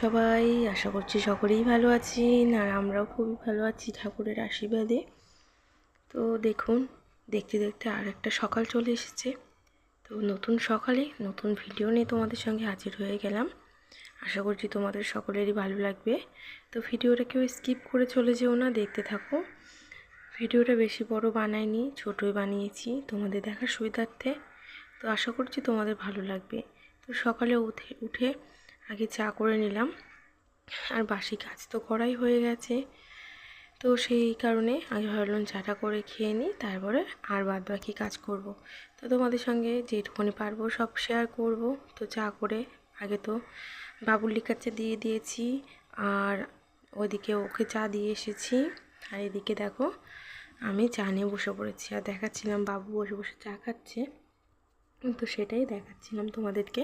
সবাই, আশা করছি সকলেই ভালো আছেন আর আমরাও খুবই ভালো আছি ঠাকুরের আশীর্বাদে। তো দেখুন, দেখতে দেখতে আর একটা সকাল চলে এসেছে। তো নতুন সকালে নতুন ভিডিও নিয়ে তোমাদের সঙ্গে হাজির হয়ে গেলাম। আশা করছি তোমাদের সকলেরই ভালো লাগবে। তো ভিডিওটা কেউ স্কিপ করে চলে যেও না, দেখতে থাকো। ভিডিওটা বেশি বড় বানাইনি, ছোটোই বানিয়েছি তোমাদের দেখার সুবিধার্থে। তো আশা করছি তোমাদের ভালো লাগবে। তো সকালে উঠে উঠে আগে চা করে নিলাম। আর বাসি কাজ তো করাই হয়ে গেছে। তো সেই কারণে আগে ভাবলাম চাটা করে খেয়ে নিই, তারপরে আর বাদ বাকি কাজ করব। তো তোমাদের সঙ্গে যেটুকুনি পারব সব শেয়ার করব। তো চা করে আগে তো বাবুলির কাছে দিয়ে দিয়েছি, আর ওদিকে ওকে চা দিয়ে এসেছি। আর এদিকে দেখো, আমি চা নিয়ে বসে পড়েছি। আর দেখাচ্ছিলাম বাবু বসে বসে চা খাচ্ছে। তো সেটাই দেখাচ্ছিলাম তোমাদেরকে।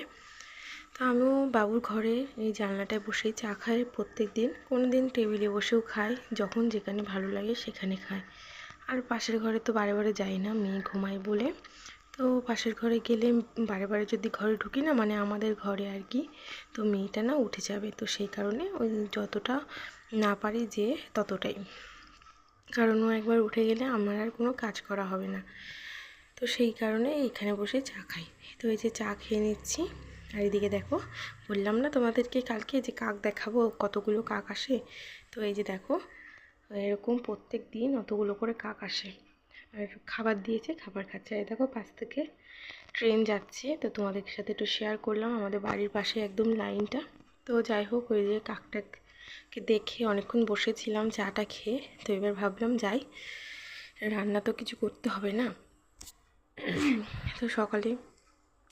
তো আমিও বাবুর ঘরে এই জানলাটায় বসেই চা খাই প্রত্যেক দিন কোনো দিন টেবিলে বসেও খাই, যখন যেখানে ভালো লাগে সেখানে খাই। আর পাশের ঘরে তো বারে বারে যাই না, মেয়ে ঘুমাই বলে। তো পাশের ঘরে গেলে বারে বারে যদি ঘরে ঢুকি না মানে আমাদের ঘরে আর কি, তো মেয়েটা না উঠে যাবে। তো সেই কারণে ওই যতটা না পারি যে ততটাই। কারণ ও একবার উঠে গেলে আমার আর কোনো কাজ করা হবে না। তো সেই কারণে এখানে বসে চা খাই। তো এই যে চা খেয়ে নিচ্ছি। আর এদিকে দেখো। বললাম না তোমাদেরকে কালকে যে কাক দেখাবো, কতগুলো কাক আসে? তো এই যে দেখো, এরকম প্রত্যেক দিন অতগুলো করে কাক আসে। আর খাবার দিয়েছে, খাবার খাচ্ছে। এই দেখো, পাশ থেকে ট্রেন যাচ্ছে। তো তোমাদের সাথে একটু শেয়ার করলাম আমাদের বাড়ির পাশে একদম লাইনটা। তো যাই হোক, ওই যে কাকটাকে দেখে অনেকক্ষণ বসেছিলাম, চাটা খেয়ে। তো এবার ভাবলাম, যাই, রান্না তো কিছু করতে হবে না। তো সকালে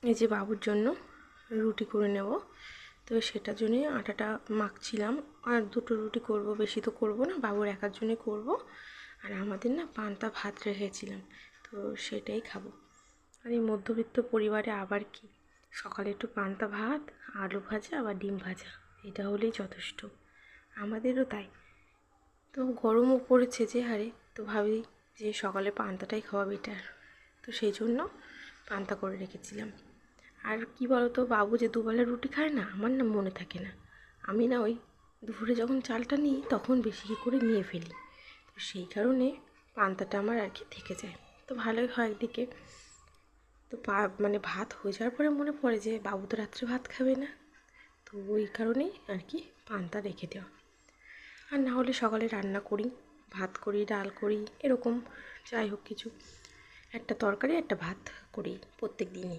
এই যে বাবুর জন্য রুটি করে নেব। তো সেটার জন্যই আটাটা মাখছিলাম। আর দুটো রুটি করব, বেশি তো করব না, বাবুর একার জন্যই করব। আর আমাদের না পান্তা ভাত রেখেছিলাম, তো সেটাই খাব। আর এই মধ্যবিত্ত পরিবারে আবার কি? সকালে একটু পান্তা ভাত, আলু ভাজা, আবার ডিম ভাজা, এটা হলেই যথেষ্ট। আমাদেরও তাই। তো গরমও পড়েছে যে হারে, তো ভাবি যে সকালে পান্তাটাই খাওয়া বেটার তো সেই জন্য পান্তা করে রেখেছিলাম। আর কি বলতো বাবু যে দুবেলা রুটি খায় না, আমার না মনে থাকে না। আমি না ওই দুপুরে যখন চালটা নিই, তখন বেশি করে নিয়ে ফেলি। তো সেই কারণে পান্তাটা আমার আর কি থেকে যায়। তো ভালোই হয় একদিকে। তো মানে ভাত হয়ে যাওয়ার পরে মনে পড়ে যে বাবু তো রাত্রে ভাত খাবে না। তো ওই কারণেই আর কি পান্তা রেখে দেওয়া। আর না হলে সকালে রান্না করি, ভাত করি, ডাল করি, এরকম যাই হোক কিছু। একটা তরকারি, একটা ভাত করি প্রত্যেক দিনই।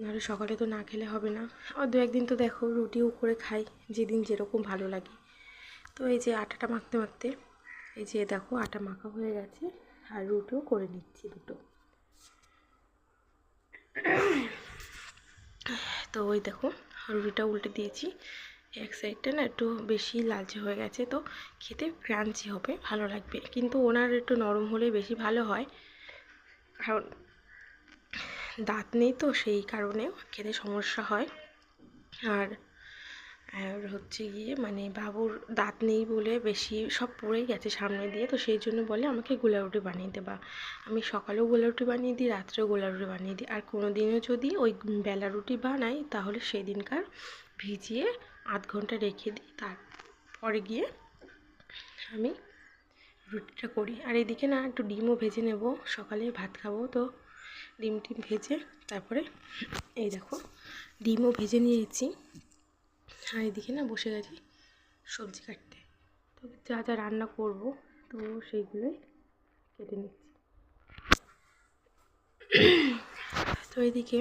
নাহলে সকালে তো না খেলে হবে না। আর দু একদিন তো দেখো রুটিও করে খাই, যেদিন যেরকম ভালো লাগে। তো এই যে আটাটা মাখতে মাখতে, এই যে দেখো আটা মাখা হয়ে গেছে, আর রুটিও করে নিচ্ছি দুটো। তো ওই দেখো, রুটিটা উল্টে দিয়েছি। এক সাইডটা না একটু বেশি লালচে হয়ে গেছে, তো খেতে ক্রাঞ্চি হবে, ভালো লাগবে। কিন্তু ওনার একটু নরম হলে বেশি ভালো হয়। কারণ দাঁত নেই তো সেই কারণে খেতে সমস্যা হয়। আর আর হচ্ছে গিয়ে মানে বাবুর দাঁত নেই বলে বেশি সব পড়েই গেছে সামনে দিয়ে, তো সেই জন্য বলে আমাকে গোলা রুটি বানিয়ে দেবা আমি সকালেও গোলা রুটি বানিয়ে দিই, রাত্রেও গোলা রুটি বানিয়ে দিই। আর কোনো দিনও যদি ওই বেলা রুটি বানাই, তাহলে সেদিনকার ভিজিয়ে আধ ঘণ্টা রেখে দিই। তারপরে গিয়ে আমি রুটিটা করি। আর এদিকে না একটু ডিমও ভেজে নেব। সকালে ভাত খাব তো। ডিম টিম ভেজে, তারপরে এই দেখো, ডিমও ভেজে নিয়েছি। আর এদিকে না বসে গেছি সবজি কাটতে। তো যা যা রান্না করব, তো সেইগুলোই কেটে নিচ্ছি। তো এদিকে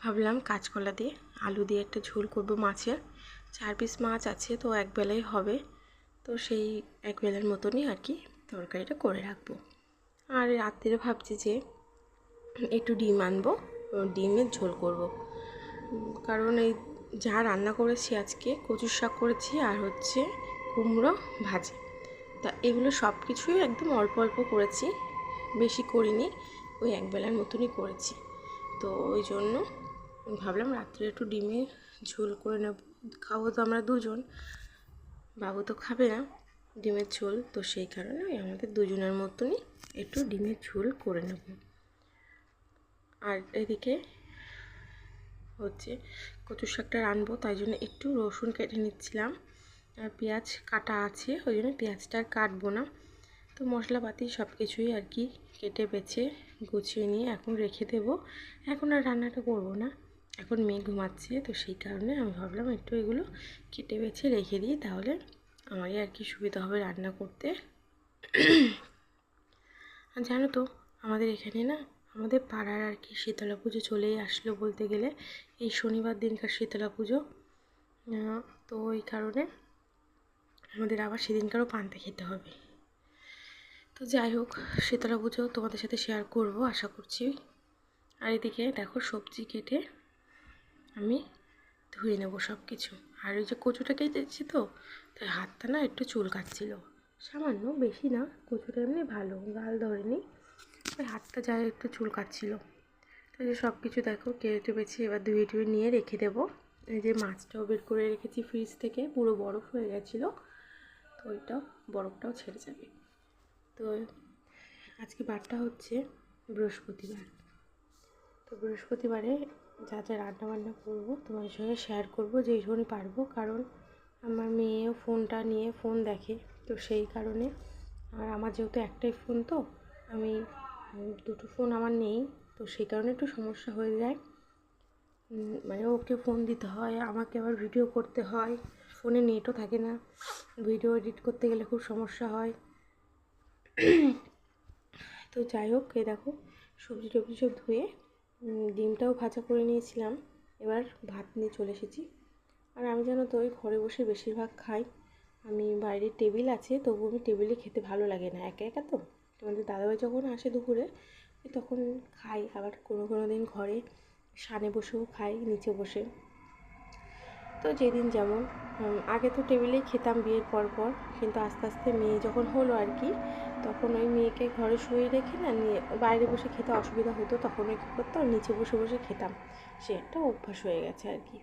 ভাবলাম কাঁচকলা দিয়ে আলু দিয়ে একটা ঝোল করব মাছের। চার পিস মাছ আছে, তো এক বেলাই হবে। তো সেই এক বেলার মতনই আর কি তরকারিটা করে রাখব। আর রাত্রে ভাবছি যে একটু ডিম আনব, ডিমের ঝোল করব। কারণ এই যা রান্না করেছি আজকে, কচুর শাক করেছি আর হচ্ছে কুমড়ো ভাজি। তা এগুলো সব কিছুই একদম অল্প অল্প করেছি, বেশি করিনি, ওই একবেলার মতনই করেছি। তো ওই জন্য ভাবলাম রাত্রে একটু ডিমের ঝোল করে নেব। খাব তো আমরা দুজন, বাবু তো খাবে না ডিমের ঝোল, তো সেই কারণে আমাদের দুজনের মতনই একটু ডিমের ঝোল করে নেব। আর এদিকে হচ্ছে কচু শাকটা রানবো, তাই জন্য একটু রসুন কেটে নিচ্ছিলাম। আর পেঁয়াজ কাটা আছে, ওই জন্য পেঁয়াজটা আর কাটবো না। তো মশলাপাতি সব কিছুই আর কি কেটে বেছে গুছিয়ে নিয়ে এখন রেখে দেবো। এখন আর রান্নাটা করব না। এখন মেয়ে ঘুমাচ্ছে, তো সেই কারণে আমি ভাবলাম একটু এগুলো কেটে বেছে রেখে দিই, তাহলে আমারই আর কি সুবিধা হবে রান্না করতে। আর জানো তো, আমাদের এখানে না আমাদের পাড়ার আর কি শীতলা পুজো চলেই আসলো বলতে গেলে। এই শনিবার দিনকার শীতলা পুজো। তো ওই কারণে আমাদের আবার সেদিনকারও পান্তা খেতে হবে। তো যাই হোক, শীতলা পুজো তোমাদের সাথে শেয়ার করব, আশা করছি। আর এদিকে দেখো সবজি কেটে আমি ধুয়ে নেব সব কিছু আর ওই যে কচুটা কেটেছি তো, তাই হাতটা না একটু চুল কাটছিল সামান্য, বেশি না, কচুটা এমনি ভালো, গাল ধরেনি। ওই হাতটা যা একটু চুল কাটছিল। তো যে সব কিছু দেখো, কেটে বেছে এবার ধুয়ে টুয়ে নিয়ে রেখে দেবো। এই যে মাছটাও বের করে রেখেছি ফ্রিজ থেকে, পুরো বরফ হয়ে গেছিল। তো ওইটাও, বরফটাও ছেড়ে যাবে। তো আজকে বারটা হচ্ছে বৃহস্পতিবার। তো বৃহস্পতিবারে যা যা রান্না বান্না করব, তোমাদের সঙ্গে শেয়ার করব, যেই যেইটুকুনি পারব। কারণ আমার মেয়েও ফোনটা নিয়ে ফোন দেখে, তো সেই কারণে। আর আমার যেহেতু একটাই ফোন, তো আমি দুটো ফোন আমার নেই, তো সেই কারণে একটু সমস্যা হয়ে যায়। মানে ওকে ফোন দিতে হয়, আমাকে আবার ভিডিও করতে হয়। ফোনে নেটও থাকে না, ভিডিও এডিট করতে গেলে খুব সমস্যা হয়। তো যাই হোক এ দেখো, সবজি টবজি সব ধুয়ে ডিমটাও ভাজা করে নিয়েছিলাম। এবার ভাত নিয়ে চলে এসেছি। আর আমি জানো তো, ওই ঘরে বসে বেশিরভাগ খাই। আমি বাইরে টেবিল আছে, তবু আমি টেবিলে খেতে ভালো লাগে না। একা একা তো? তোমাদের দাদাভাই যখন আসে দুপুরে তখন খাই। আবার কোনো কোনো দিন ঘরে সানে বসেও খাই, নিচে বসে। তো যেদিন যেমন আগে তো টেবিলেই খেতাম বিয়ের পর পর, কিন্তু আস্তে আস্তে মেয়ে যখন হলো আর কি, তখন ওই মেয়েকে ঘরে শুয়ে রেখে না নিয়ে বাইরে বসে খেতে অসুবিধা হতো, তখন ওই কী করতাম, নিচে বসে বসে খেতাম। সে একটা অভ্যাস হয়ে গেছে আর কি।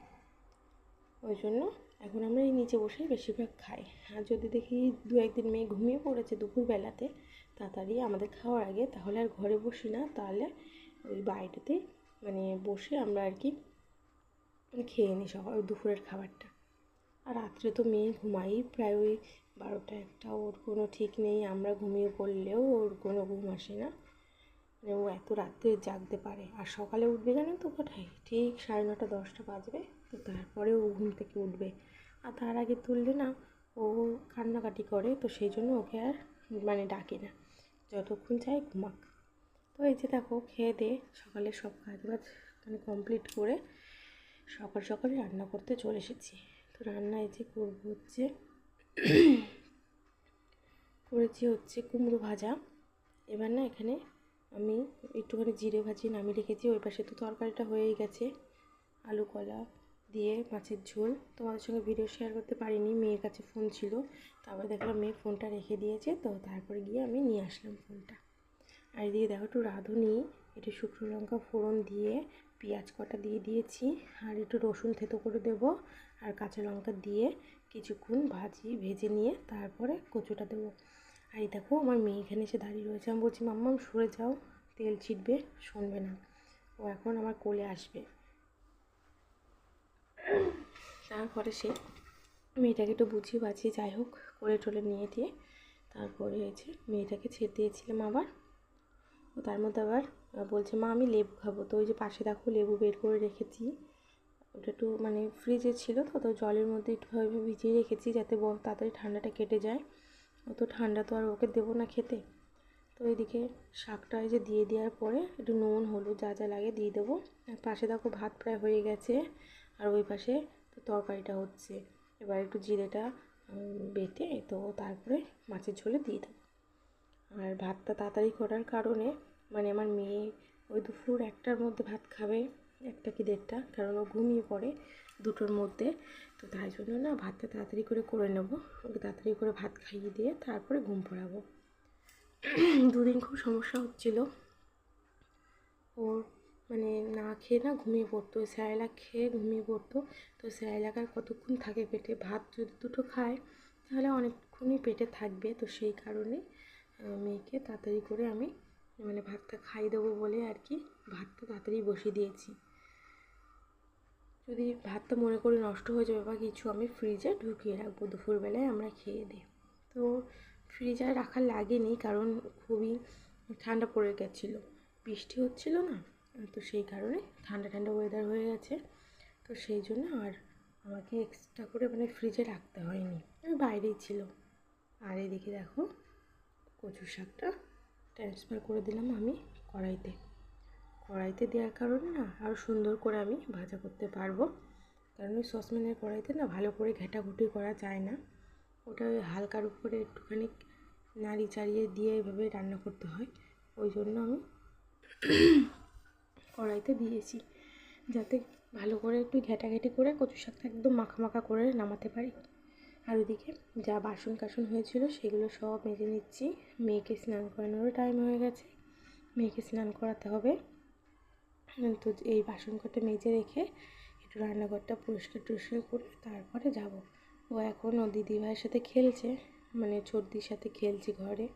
ওই জন্য এখন আমরা এই নিচে বসেই বেশিরভাগ খাই। আর যদি দেখি দু একদিন মেয়ে ঘুমিয়ে পড়েছে দুপুরবেলাতে, তাড়াতাড়ি আমাদের খাওয়ার আগে, তাহলে আর ঘরে বসি না, তাহলে ওই বাইরেতে মানে বসে আমরা আর কি খেয়ে নিই সকাল দুপুরের খাবারটা। আর রাত্রে তো মেয়ে ঘুমাই প্রায় ওই বারোটা একটা, ওর কোনো ঠিক নেই, আমরা ঘুমিয়ে পড়লেও ওর কোনো ঘুম আসে না। মানে ও এত রাত্রে জাগতে পারে। আর সকালে উঠবে জানো তো কোথায়? ঠিক সাড়ে নটা, দশটা বাজবে, তো তারপরে ও ঘুম থেকে উঠবে। আর তার আগে তুললে না ও কান্নাকাটি করে, তো সেই জন্য ওকে আর মানে ডাকি না। যতক্ষণ চাই ঘুমাক। তো এই যে দেখো, খেয়ে দে, সকালে সব কাজ বাজ মানে কমপ্লিট করে সকাল সকাল রান্না করতে চলে এসেছি। তো রান্না এই যে করব হচ্ছে, করেছি হচ্ছে কুমড়ো ভাজা। এবার না এখানে আমি একটুখানি জিরে ভাজি নামিয়ে রেখেছি, ওই পাশে তো তরকারিটা হয়েই গেছে, আলু কলা দিয়ে মাছের ঝোল। তোমাদের সঙ্গে ভিডিও শেয়ার করতে পারিনি, মেয়ের কাছে ফোন ছিল। তারপরে দেখলাম মেয়ে ফোনটা রেখে দিয়েছে, তো তারপরে গিয়ে আমি নিয়ে আসলাম ফোনটা আর এদিকে দেখো একটু রাঁধুনি, একটু শুকনো লঙ্কা ফোড়ন দিয়ে, পেঁয়াজ কটা দিয়ে দিয়েছি, আর একটু রসুন থেতো করে দেবো, আর কাঁচা লঙ্কা দিয়ে কিছুক্ষণ ভাজি, ভেজে নিয়ে তারপরে কচুটা দেবো। আর এই দেখো আমার মেয়ে এখানে এসে দাঁড়িয়ে রয়েছে। আমি বলছি মাম্মাম সরে যাও, তেল ছিটবে, শুনবে না। ও এখন আমার কোলে আসবে। তারপরে সে মেয়েটাকে একটু বুঝিয়ে বাঁচিয়ে যাই হোক করে টোলে নিয়ে দিয়ে তারপরে হয়েছে মেয়েটাকে ছেড়ে দিয়েছিলাম আবার। ও তার মধ্যে আবার বলছে, মা, আমি লেবু খাব। তো ওই যে পাশে দেখো লেবু বের করে রেখেছি। ওটা একটু মানে ফ্রিজে ছিল তো তো জলের মধ্যে একটুভাবে ভিজিয়ে রেখেছি যাতে তাড়াতাড়ি ঠান্ডাটা কেটে যায়। অত ঠান্ডা তো আর ওকে দেবো না খেতে। তো এদিকে শাকটা যে দিয়ে দেওয়ার পরে একটু নুন, হলুদ যা যা লাগে দিয়ে দেবো। আর পাশে দেখো ভাত প্রায় হয়ে গেছে। আর ওই পাশে তো তরকারিটা হচ্ছে। এবার একটু জিরেটা বেটে তো তারপরে মাছের ঝোলে দিয়ে দেবো। আর ভাতটা তাড়াতাড়ি করার কারণে মানে আমার মেয়ে ওই দুপুর একটার মধ্যে ভাত খাবে, একটা কি দেড়টা, কারণ ও ঘুমিয়ে পড়ে দুটোর মধ্যে। তো তাই জন্য না ভাতটা তাড়াতাড়ি করে করে নেব, ওকে তাড়াতাড়ি করে ভাত খাইয়ে দিয়ে তারপরে ঘুম পড়াবো। দুদিন খুব সমস্যা হচ্ছিল। ওর মানে না খেয়ে না ঘুমিয়ে পড়তো স্যারেলাক খেয়ে ঘুমিয়ে পড়তো। তো স্যারেলাক আর কতক্ষণ থাকে পেটে? ভাত যদি দুটো খায়, তাহলে অনেকক্ষণই পেটে থাকবে। তো সেই কারণে মেয়েকে তাড়াতাড়ি করে আমি মানে ভাতটা খাইয়ে দেবো বলে আর কি, ভাতটা তাড়াতাড়ি বসিয়ে দিয়েছি। যদি ভাতটা মনে করি নষ্ট হয়ে যাবে বা কিছু, আমি ফ্রিজে ঢুকিয়ে রাখব দুপুরবেলায় আমরা খেয়ে দিই। তো ফ্রিজে রাখার লাগেনি, কারণ খুবই ঠান্ডা পড়ে গেছিল। বৃষ্টি হচ্ছিল না? তো সেই কারণে ঠান্ডা ঠান্ডা ওয়েদার হয়ে গেছে। তো সেই জন্য আর আমাকে এক্সট্রা করে মানে ফ্রিজে রাখতে হয়নি। আমি বাইরেই ছিল আর এদিকে দেখো, কচুর শাকটা ট্রান্সফার করে দিলাম আমি কড়াইতে। কড়াইতে দেওয়ার কারণে না আরও সুন্দর করে আমি ভাজা করতে পারব। কারণ ওই সসপ্যানের কড়াইতে না ভালো করে ঘেটাঘুটি করা যায় না। ওটা ওই হালকার উপরে একটুখানি নাড়ি চাড়িয়ে দিয়ে এভাবে রান্না করতে হয়। ওই জন্য আমি কড়াইতে দিয়েছি। যাতে ভালো করে একটু ঘেটাঘেটি করে কচু শাকটা একদম মাখা করে নামাতে পারি। আর ওদিকে যা বাসন কাসন হয়েছিল সেগুলো সব মেজে নিচ্ছি। মেয়েকে স্নান করানোরও টাইম হয়ে গেছে। মেয়েকে স্নান করাতে হবে। তো এই বাসন কটা মেজে রেখে একটু রান্নাঘরটা পরিষ্কার টরিষ্কার করে তারপরে যাব। ও এখন ও দিদিভাইয়ের সাথে খেলছে মানে চর্দির সাথে খেলছে ঘরে।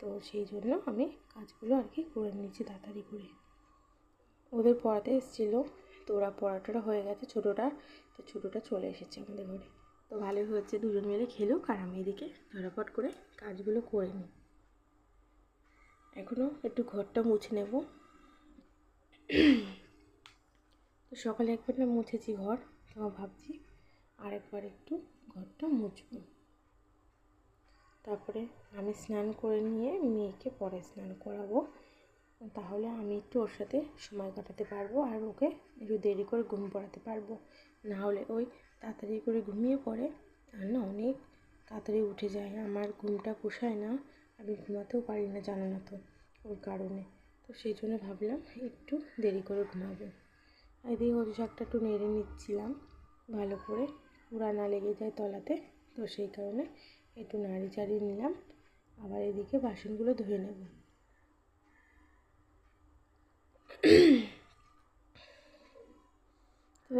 তো সেই জন্য আমি কাজগুলো আর কি করে নিচ্ছি তাড়াতাড়ি করে। ওদের পড়াতে এসেছিল। তো ওরা পড়াটা হয়ে গেছে ছোটোটা। তো ছোটোটা চলে এসেছে আমাদের ঘরে। তো ভালোই হচ্ছে দুজন মিলে খেলুক আর আমি এদিকে ঝটাপট করে কাজগুলো করে নিই। এখনও একটু ঘরটা মুছে নেব। তো সকালে একবার না মুছেছি ঘর তো ভাবছি আর একবার একটু ঘরটা মুছব। তারপরে আমি স্নান করে নিয়ে মেয়েকে পরে স্নান করাবো। তাহলে আমি একটু ওর সাথে সময় কাটাতে পারব আর ওকে একটু দেরি করে ঘুম পড়াতে পারব। না হলে ওই তাড়াতাড়ি করে ঘুমিয়ে পড়ে আর না অনেক তাড়াতাড়ি উঠে যায়। আমার ঘুমটা পোষায় না, আমি ঘুমাতেও পারি না জানো না তো ওর কারণে। তো সেই জন্য ভাবলাম একটু দেরি করে ঘুমাবো। এদিকে হলুদ শাকটা একটু নেড়ে নিচ্ছিলাম ভালো করে। পুরা না লেগে যায় তলাতে, তো সেই কারণে একটু নাড়ি চাড়িয়ে নিলাম। আবার এদিকে বাসনগুলো ধুয়ে নেব। তো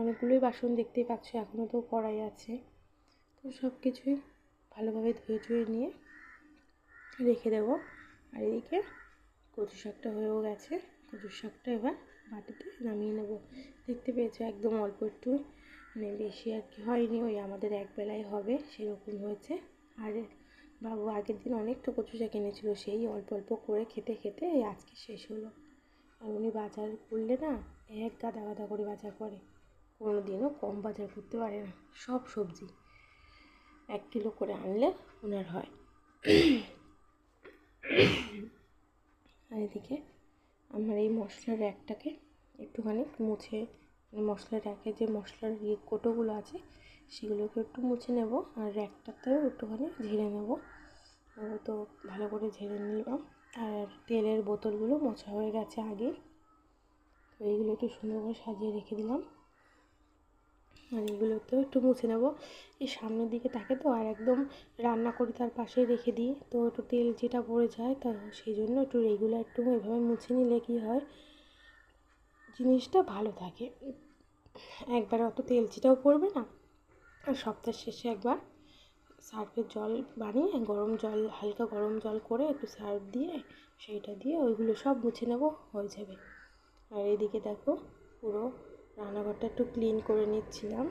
অনেকগুলোই বাসন দেখতেই পাচ্ছ এখনও তো কড়াই আছে। তো সব কিছুই ভালোভাবে ধুয়ে ধুয়ে নিয়ে রেখে দেবো। আর এদিকে কচু শাকটা হয়েও গেছে। কচু শাকটা এবার বাটিতে নামিয়ে নেব। দেখতে পেয়েছ একদম অল্প একটু মানে বেশি আর কি হয়নি, ওই আমাদের একবেলায় হবে, সেরকম হয়েছে। আর বাবু আগের দিন অনেকটা কচু শাক এনেছিলো, সেই অল্প অল্প করে খেতে খেতে আজকে শেষ হলো। আর উনি বাজার করলে না এক গাদা গাদা করে বাজার করে। কোনো দিনও কম বাজার করতে পারে না, সব সবজি। এক কিলো করে আনলে ওনার হয়। আর এদিকে আমার এই মশলার র্যাকটাকে একটুখানি মুছে মানে মশলার র্যাকে যে মশলার ইয়ে কোটোগুলো আছে, সেগুলোকে একটু মুছে নেব আর র্যাকটাতেও একটুখানি ঝেড়ে নেব। তো ভালো করে ঝেড়ে নিলাম। আর তেলের বোতলগুলো মোছা হয়ে গেছে আগে। তো এইগুলো একটু সুন্দর করে সাজিয়ে রেখে দিলাম। আর এগুলোতেও একটু মুছে নেব। এই সামনের দিকে থাকে তো আর একদম রান্না করি তার পাশে রেখে দিই। তো একটু তেল যেটা পড়ে যায় তা সেই জন্য একটু রেগুলার একটু এভাবে মুছে নিলে কী হয়, জিনিসটা ভালো থাকে। একবার অত তেল চিটাও পড়বে না, আর সপ্তাহ শেষে একবার সার্ফের জল বানিয়ে গরম জল, হালকা গরম জল করে একটু সার্ফ দিয়ে সেইটা দিয়ে ওইগুলো সব মুছে নেব, হয়ে যাবে। আর এদিকে দেখো পুরো রান্নাঘরটা একটু ক্লিন করে নিচ্ছিলাম।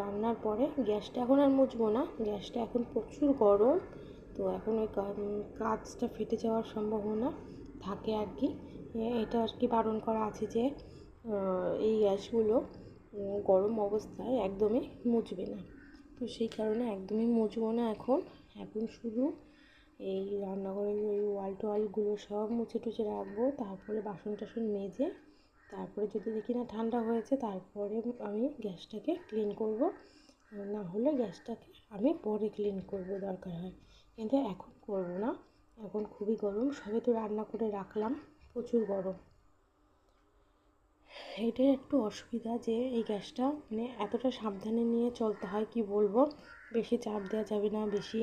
রান্নার পরে গ্যাসটা এখন আর মুছবো না, গ্যাসটা এখন প্রচুর গরম, তো এখন ওই কাজটা ফেটে যাওয়ার সম্ভাবনা থাকে আর কি। এটা আর কি বারণ করা আছে যে এই গ্যাসগুলো গরম অবস্থায় একদমই মুছবে না। তো সেই কারণে একদমই মুছবো না এখন। এখন শুধু এই রান্নাঘরের ওই ওয়াল টোয়ালগুলো সব মুছে টুছে রাখব, তারপরে বাসন টাসন মেজে, তারপরে যদি দেখি না ঠান্ডা হয়েছে, তারপরে আমি গ্যাসটাকে ক্লিন করব। না হলে গ্যাসটাকে আমি পরে ক্লিন করব, দরকার হয়। কিন্তু এখন করব না। এখন খুবই গরম। সবে তো রান্না করে রাখলাম, প্রচুর গরম। এটাই একটু অসুবিধা যে এই গ্যাসটা মানে এতটা সাবধানে নিয়ে চলতে হয়, কি বলব? বেশি চাপ দেওয়া যাবে না, বেশি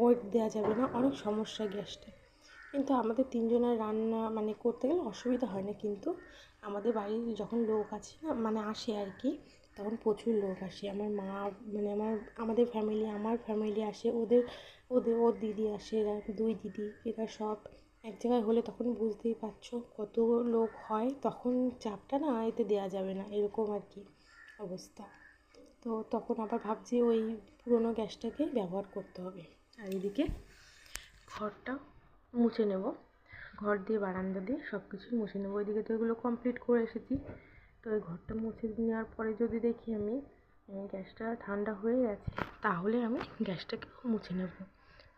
ওয়েট দেওয়া যাবে না, অনেক সমস্যা গ্যাসটা। কিন্তু আমাদের তিনজনের রান্না মানে করতে গেলে অসুবিধা হয় না, কিন্তু আমাদের বাড়ির যখন লোক আছে না মানে আসে আর কি, তখন প্রচুর লোক আসে। আমার মা মানে আমার, আমাদের ফ্যামিলি আমার ফ্যামিলি আসে, ওদের ওদের, ওর দিদি আসে, এরা দুই দিদি, এরা সব। এক জায়গায় হলে তখন বুঝতেই পারছ কত লোক হয়, তখন চাপটা না এতে দেওয়া যাবে না, এরকম আর কি অবস্থা। তো তখন আবার ভাবছি ওই পুরোনো গ্যাসটাকে ব্যবহার করতে হবে। আর এদিকে ঘরটা মুছে নেব। ঘর দিয়ে বারান্দা দিয়ে সব কিছুই মুছে নেব। ওইদিকে তো এগুলো কমপ্লিট করে এসেছি। তো ওই ঘরটা মুছে নেওয়ার পরে যদি দেখি আমি গ্যাসটা ঠান্ডা হয়ে গেছে, তাহলে আমি গ্যাসটাকে মুছে নেব।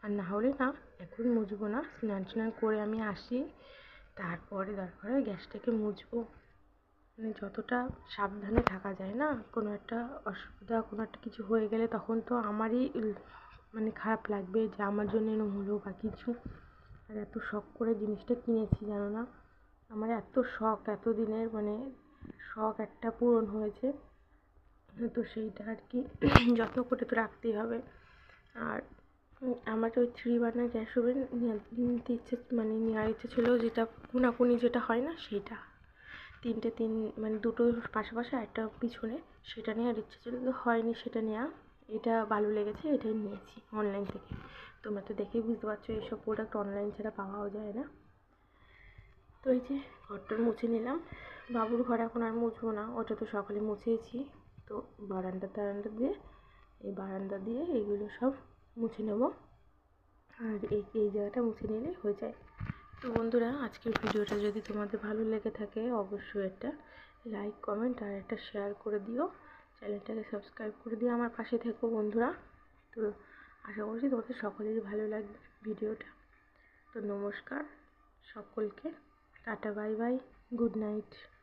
আর না হলে না, এখন মুছবো না। স্নান স্নান করে আমি আসি। তারপরে দরকার হয় গ্যাসটাকে মুছবো। মানে যতটা সাবধানে থাকা যায় না, কোনো একটা অসুবিধা, কোনো একটা কিছু হয়ে গেলে তখন তো আমারই মানে খারাপ লাগবে যে আমার জন্য এরম হলো বা কিছু। আর এত শখ করে জিনিসটা কিনেছি, জানো না? আমার এত শখ এত দিনের মানে শখ একটা পূরণ হয়েছে। তো সেইটা আর কি। যত্ন করে তো রাখতেই হবে। আর আমার ওই থ্রি বার্নার গ্যাস ওভেন নিতে ইচ্ছে মানে নেওয়ার ইচ্ছে ছিল, যেটা কোনাকুনি যেটা হয় না সেইটা তিনটে তিন মানে দুটো পাশাপাশি একটা পিছনে, সেটা নেওয়ার ইচ্ছে ছিল তো হয়নি সেটা নেওয়া। এটা ভালো লেগেছে, এটাই নিয়েছি অনলাইন থেকে। তোমরা তো দেখেই বুঝতে পারছ, এইসব প্রোডাক্ট অনলাইন ছাড়া পাওয়াও যায় না। তো এই যে ঘরটার মুছে নিলাম। বাবুর ঘর এখন আর মুছবো না, ওটা তো সকালে মুছেইছি তো বারান্দা টারান্দা দিয়ে, এই বারান্দা দিয়ে এইগুলো সব মুছে নেব। আর এই এই জায়গাটা মুছে নিলে হয়ে যায়। তো বন্ধুরা, আজকের ভিডিওটা যদি তোমাদের ভালো লেগে থাকে, অবশ্যই একটা লাইক, কমেন্ট আর একটা শেয়ার করে দিও। চ্যানেলটাকে সাবস্ক্রাইব করে দিও আমার পাশে থেকো বন্ধুরা। তো আশা করছি তোমাদের সকলেরই ভালো লাগবে ভিডিওটা। তো নমস্কার, সকলকে tata, bye bye, good night.